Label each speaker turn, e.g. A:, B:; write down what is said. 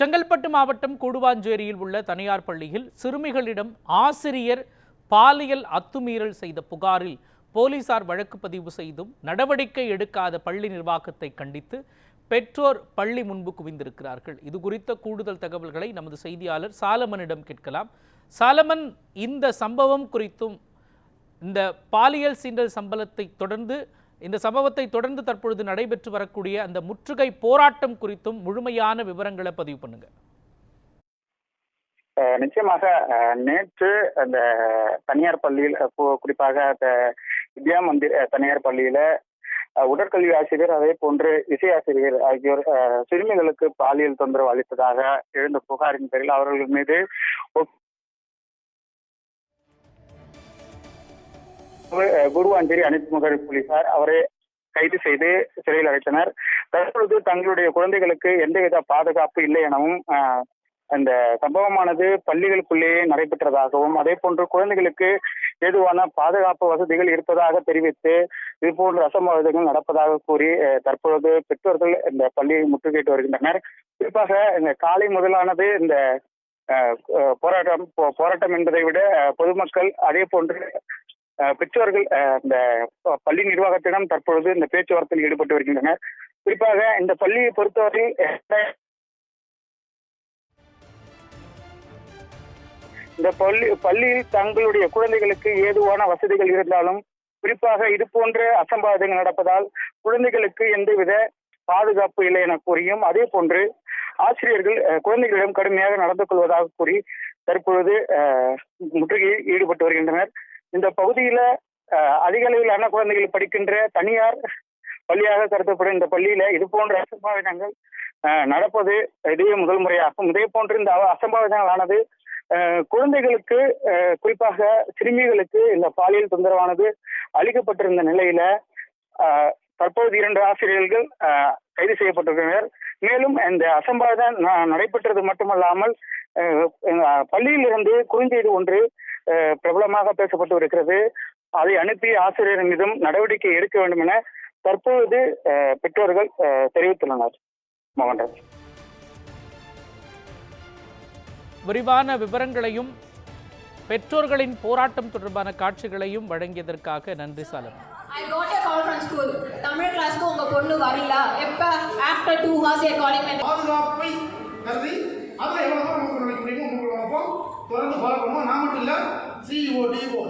A: செங்கல்பட்டு மாவட்டம் கூடுவாஞ்சேரியில் உள்ள தனியார் பள்ளியில் சிறுமிகளிடம் ஆசிரியர் பாலியல் அத்துமீறல் செய்த புகாரில் போலீசார் வழக்கு பதிவு செய்தும் நடவடிக்கை எடுக்காத பள்ளி நிர்வாகத்தை கண்டித்து பெற்றோர் பள்ளி முன்பு குவிந்திருக்கிறார்கள். இது குறித்த கூடுதல் தகவல்களை நமது செய்தியாளர் சாலமனிடம் கேட்கலாம். சாலமன் இந்த சம்பவம் குறித்தும் இந்த பாலியல் சீண்டல் சம்பளத்தை தொடர்ந்து இந்த சம்பவத்தை தொடர்ந்து தற்பொழுது நடைபெற்று வரக்கூடிய அந்த முற்றுகை போராட்டம் குறித்தும் முழுமையான விவரங்களை பதிவு பண்ணுங்க.
B: நிச்சயமாக நேற்று அந்த தனியார் பள்ளியில் குறிப்பாக அந்த வித்யா மந்திர் தனியார் பள்ளியில உடற்கல்வி ஆசிரியர் அதே போன்று இசை ஆசிரியர் ஆகியோர் அஹ் சிறுமிகளுக்கு பாலியல் தொந்தரவு அளித்ததாக எழுந்த புகாரின் பேரில் அவர்கள் மீது குரு அஹ் அனைத்து போலீசார் அவரை கைது செய்து சிறையில் அடைத்தனர். தற்பொழுது தங்களுடைய குழந்தைகளுக்கு எந்தவித பாதுகாப்பு இல்லை எனவும் அந்த சம்பவமானது பள்ளிகளுக்குள்ளேயே நடைபெற்றதாகவும் அதே போன்று குழந்தைகளுக்கு ஏதுவான பாதுகாப்பு வசதிகள் இருப்பதாக தெரிவித்து இது போன்ற அசம்பாவிதங்கள் நடப்பதாக கூறி தற்பொழுது பெற்றோர்கள் இந்த பள்ளியை முற்றுகையிட்டு வருகின்றனர். குறிப்பாக இந்த காலை முதலானது இந்த போராட்டம் போராட்டம் என்பதை விட பொதுமக்கள் அதே போன்று பெற்றோர்கள் இந்த பள்ளி நிர்வாகத்திடம் தற்பொழுது இந்த பேச்சுவார்த்தையில் ஈடுபட்டு வருகின்றனர். குறிப்பாக இந்த பள்ளியை பொறுத்தவரை இந்த பள்ளி பள்ளியில் தங்களுடைய குழந்தைகளுக்கு ஏதுவான வசதிகள் இருந்தாலும் குறிப்பாக இது போன்ற அசம்பாவிதங்கள் நடப்பதால் குழந்தைகளுக்கு எந்தவித பாதுகாப்பு இல்லை என கூறியும் அதே போன்று ஆசிரியர்கள் குழந்தைகளிடம் கடுமையாக நடந்து கொள்வதாக கூறி தற்பொழுது முற்றுகையில் ஈடுபட்டு வருகின்றனர். இந்த பகுதியில அதிக அளவிலான குழந்தைகள் படிக்கின்ற தனியார் பள்ளியாக கருதப்படும் இந்த பள்ளியில இது போன்ற அசம்பாவிதங்கள் அஹ், நடப்பது இதுவே முதல் முறையாகும். இதே போன்று இந்த அசம்பாவிதங்களானது குழந்தைகளுக்கு அஹ், குறிப்பாக சிறுமிகளுக்கு இந்த பாலியல் தொந்தரவானது அளிக்கப்பட்டிருந்த நிலையில அஹ், தற்போது இரண்டு ஆசிரியர்கள் அஹ், கைது செய்யப்பட்டிருக்கின்றனர். மேலும் இந்த அசம்பாவிதம் நடைபெற்றது மட்டுமல்லாமல் அஹ், பள்ளியிலிருந்து குறுஞ்செய்தி ஒன்று பிரபலமாக பேசப்பட்டு இருக்கிறது அதை அனுப்பி ஆசிரியர் மீதும் நடவடிக்கை எடுக்க வேண்டும் என தற்பொழுது அஹ், பெற்றோர்கள் தெரிவித்துள்ளனர். மோகன்ராஜ்.
A: விரிவான விவரங்களையும் பெற்றோர்களின் போராட்டம் தொடர்பான காட்சிகளையும் வழங்கியதற்காக நன்றி
C: a call from school. Tamil கிளாஸ்க்கு உங்க பொண்ணு வரல எப்ப? After two hours a calling my
D: பாதுகாப்பை கருதி அதில் எவ்வளோ தூரம் நமக்கு வைக்க முடியுமோ உங்களுக்கு தொடர்ந்து ஃபாலோ பண்ணுவோம். நான் மட்டும் இல்லை சிஇஓ டிஓ